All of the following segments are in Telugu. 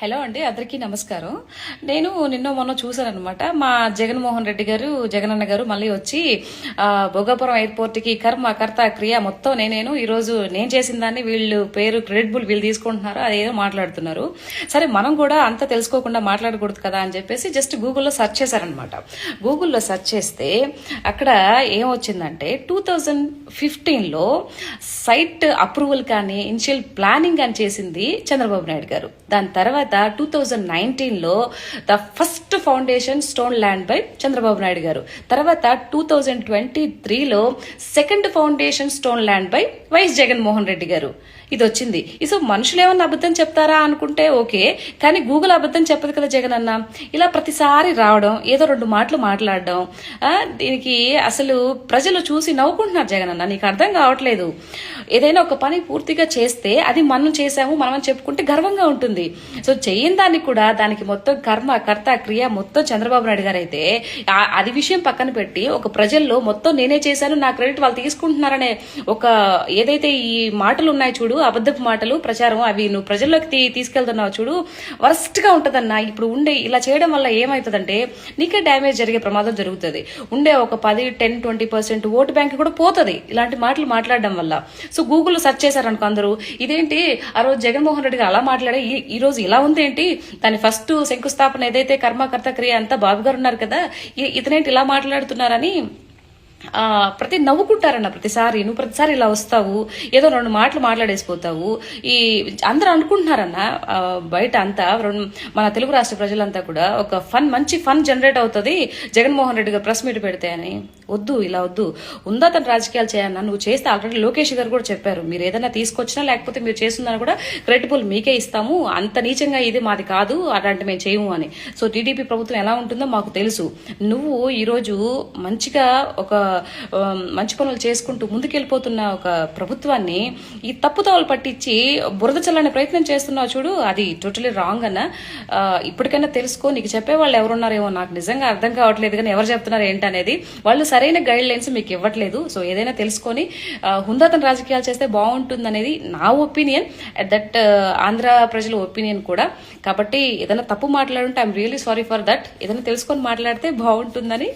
హలో అండి అందరికీ నమస్కారం. నేను నిన్న మొన్న చూశాను అనమాట మా జగన్మోహన్ రెడ్డి గారు జగనన్న గారు మళ్ళీ వచ్చి భోగాపురం ఎయిర్పోర్ట్కి కర్మ కర్త క్రియ మొత్తం నేనేను ఈరోజు నేను చేసిన దాన్ని వీళ్ళు పేరు క్రెడిట్ బుల్ వీళ్ళు తీసుకుంటున్నారు అదేదో మాట్లాడుతున్నారు. సరే మనం కూడా అంత తెలుసుకోకుండా మాట్లాడకూడదు కదా అని చెప్పేసి జస్ట్ గూగుల్లో సెర్చ్ చేశారనమాట గూగుల్లో సెర్చ్ చేస్తే అక్కడ ఏమొచ్చిందంటే టూ థౌజండ్ ఫిఫ్టీన్లో సైట్ అప్రూవల్ కానీ ఇనిషియల్ ప్లానింగ్ అని చేసింది చంద్రబాబు నాయుడు గారు. దాని తర్వాత టూ థౌజండ్ నైన్టీన్లో the first foundation stone laid by Chandrababu Naidu garu. తర్వాత టూ థౌజండ్ ట్వంటీ త్రీలో second foundation stone laid by YS Jaganmohan Reddy garu. ఇది వచ్చింది. సో మనుషులు ఏమన్నా అబద్ధం చెప్తారా అనుకుంటే ఓకే కానీ గూగుల్ అబద్ధం చెప్పదు కదా జగన్ అన్న. ఇలా ప్రతిసారి రావడం ఏదో రెండు మాటలు మాట్లాడడం దీనికి అసలు ప్రజలు చూసి నవ్వుకుంటున్నారు జగన్ అన్న. నీకు అర్థం కావట్లేదు. ఏదైనా ఒక పని పూర్తిగా చేస్తే అది మనం చేసాము మనం చెప్పుకుంటే గర్వంగా ఉంటుంది. సో చేయని దానికి కూడా దానికి మొత్తం కర్మ కర్త క్రియ మొత్తం చంద్రబాబు నాయుడు గారు అయితే అది విషయం పక్కన పెట్టి ఒక ప్రజల్లో మొత్తం నేనే చేశాను నా క్రెడిట్ వాళ్ళు తీసుకుంటున్నారనే ఒక ఏదైతే ఈ మాటలు ఉన్నాయి చూడు అబద్ధపు మాటలు ప్రచారం అవి నువ్వు ప్రజల్లోకి తీ- తీసుకెళ్తున్నావు చూడు వరస్ట్గా ఉంటదన్నా. ఇప్పుడు ఉండే ఇలా చేయడం వల్ల ఏమవుతుందంటే నీకే డ్యామేజ్ జరిగే ప్రమాదం జరుగుతుంది. ఉండే ఒక పది ten twenty percent vote bank కూడా పోతుంది ఇలాంటి మాటలు మాట్లాడడం వల్ల. సో గూగుల్లో సెర్చ్ చేశారనుకో అందరూ ఇదేంటి ఆ రోజు జగన్మోహన్ రెడ్డి గారు అలా మాట్లాడే ఈ- ఈ రోజు ఇలా ఉంది ఏంటి? దాని ఫస్ట్ శంకుస్థాపన ఏదైతే కర్మకర్త క్రియ అంతా బాబు గారు ఉన్నారు కదా ఇతనేంటి ఇలా మాట్లాడుతున్నారని ప్రతి నవ్వుకుంటారన్న ప్రతిసారి. నువ్వు ప్రతిసారి ఇలా వస్తావు ఏదో రెండు మాటలు మాట్లాడేసిపోతావు. ఈ అందరూ అనుకుంటున్నారన్న బయట అంతా రెండు మన తెలుగు రాష్ట్ర ప్రజలంతా కూడా ఒక ఫన్ మంచి ఫన్ జనరేట్ అవుతుంది. జగన్మోహన్ రెడ్డి గారు ప్రెస్ మీట్ పెడితే అని. వద్దు ఇలా వద్దు. ఉందా తన రాజకీయాలు చేయన్నా నువ్వు చేస్తే ఆల్రెడీ లోకేష్ గారు కూడా చెప్పారు. మీరు ఏదైనా తీసుకొచ్చినా లేకపోతే మీరు చేస్తుందని కూడా క్రెడిబుల్ మీకే ఇస్తాము. అంత నీచంగా ఇది మాది కాదు అలాంటి మేము చేయము అని. సో టీడీపీ ప్రభుత్వం ఎలా ఉంటుందో మాకు తెలుసు. నువ్వు ఈరోజు మంచిగా ఒక మంచి పనులు చేసుకుంటూ ముందుకెళ్ళిపోతున్న ఒక ప్రభుత్వాన్ని ఈ తప్పుదోవలు పట్టించి బురద చల్లని ప్రయత్నం చేస్తున్నావు చూడు. అది టోటలీ రాంగ్ అన్న. ఇప్పటికైనా తెలుసుకో. నీకు చెప్పే వాళ్ళు ఎవరున్నారేమో నాకు నిజంగా అర్థం కావట్లేదు కానీ ఎవరు చెప్తున్నారు ఏంటనేది. వాళ్ళు సరైన గైడ్ లైన్స్ మీకు ఇవ్వట్లేదు. సో ఏదైనా తెలుసుకొని హుందాతన రాజకీయాలు చేస్తే బాగుంటుంది అనేది నా ఒపీనియన్. అట్ దట్ ఆంధ్ర ప్రజల ఒపీనియన్ కూడా. కాబట్టి ఏదైనా తప్పు మాట్లాడుంటే I'm really sorry for that ఏదైనా తెలుసుకొని మాట్లాడితే బాగుంటుందని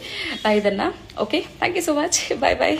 నా ఇదన్నా. Okay thank you so much bye bye